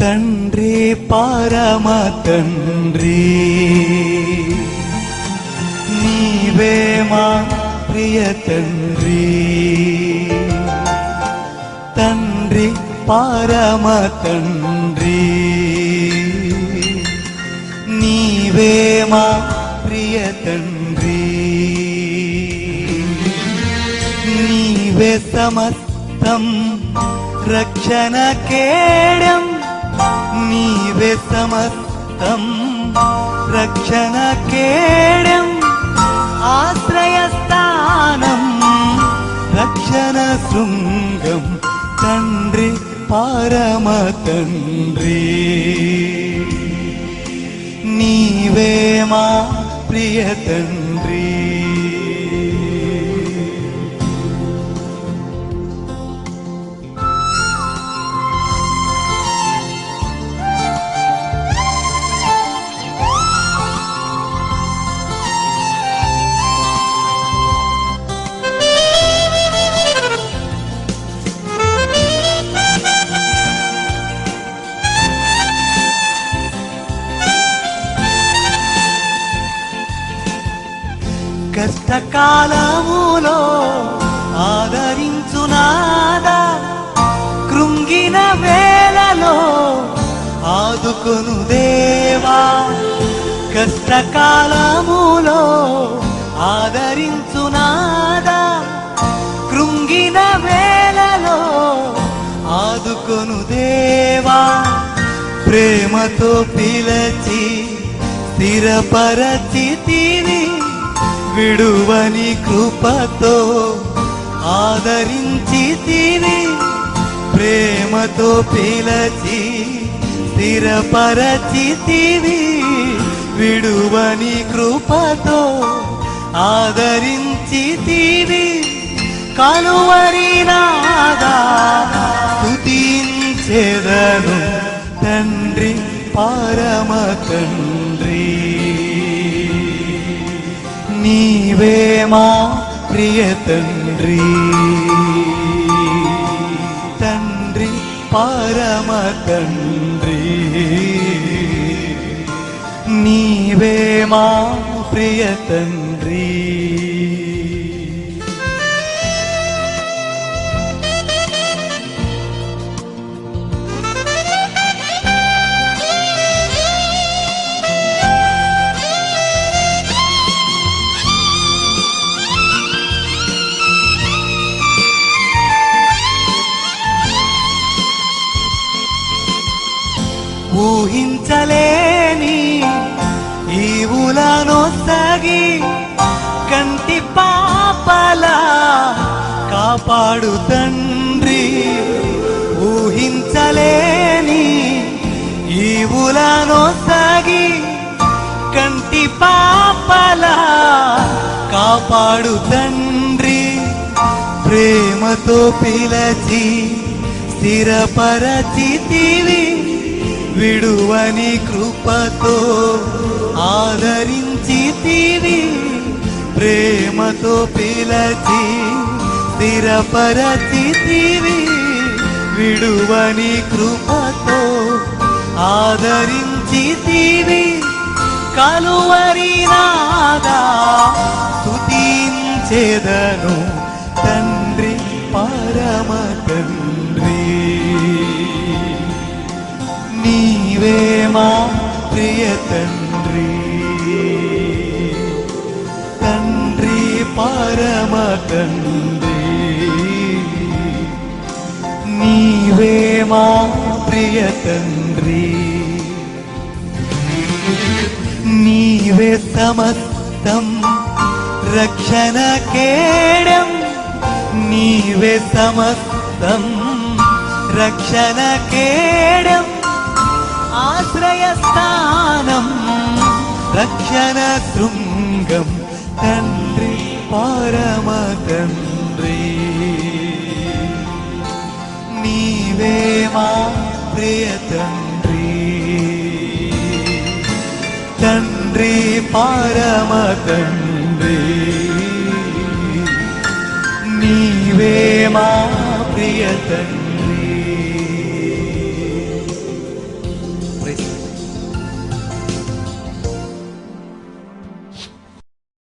తండ్రి పరమ తండ్రి నీవే మా ప్రియ తండ్రి తండ్రి పరమ తండ్రి నీవే మా ప్రియ తండ్రి నీవే సమస్తం రక్షణ కేడం నీవే సమస్తం రక్షణ కేడం ఆశ్రయస్థానం రక్షణ శృంగం తండ్రి పరమ తండ్రి కష్టకాలములో ఆదరించునాదా కృంగిన వేళలో ఆదుకొను దేవా. కష్టకాలములో ఆదరించునాదా కృంగిన వేళలో ఆదుకొను దేవా. ప్రేమతో పిలచి స్థిరపరచి విడువని కృపతో ఆదరించి తిని ప్రేమతో పిలచి స్థిరపరచి తిని విడువని కృపతో ఆదరించి తిని కలువరి నాదా స్తుతించెదను తండ్రి పరమ తండ్రి నీవే మా ప్రియ తండ్రి తండ్రి పరమ తండ్రి నీవే మా ప్రియ తండ్రి ఊహించలేని ఈవులను సగి కంటి పాపలా కాపాడు తండ్రి. ఊహించలేని ఈవులను సగి కంటి పాపలా కాపాడు తండ్రి. ప్రేమతో పిలచి స్థిరపరచితివి. విడువని కృపతో ఆదరించి ఆదరించితివి ప్రేమతో పిలచి స్థిరపరచి స్థిరపరచితివి విడువని కృపతో ఆదరించి ఆదరించితివి కలువరి నాదా స్తుతించెదను తండ్రి పరమ తండ్రి నీవే మా ప్రియ తండ్రి? తండ్రి పరమ తండ్రి. నీవే మా ప్రియ తండ్రి? నీవే సమస్తం రక్షణ కేడం? నీవే సమస్తం రక్షణ కేడం? ఆశ్రయస్థానం రక్షణ శృంగం తండ్రి పరమ తండ్రి నీవే మా ప్రియ తండ్రి తండ్రి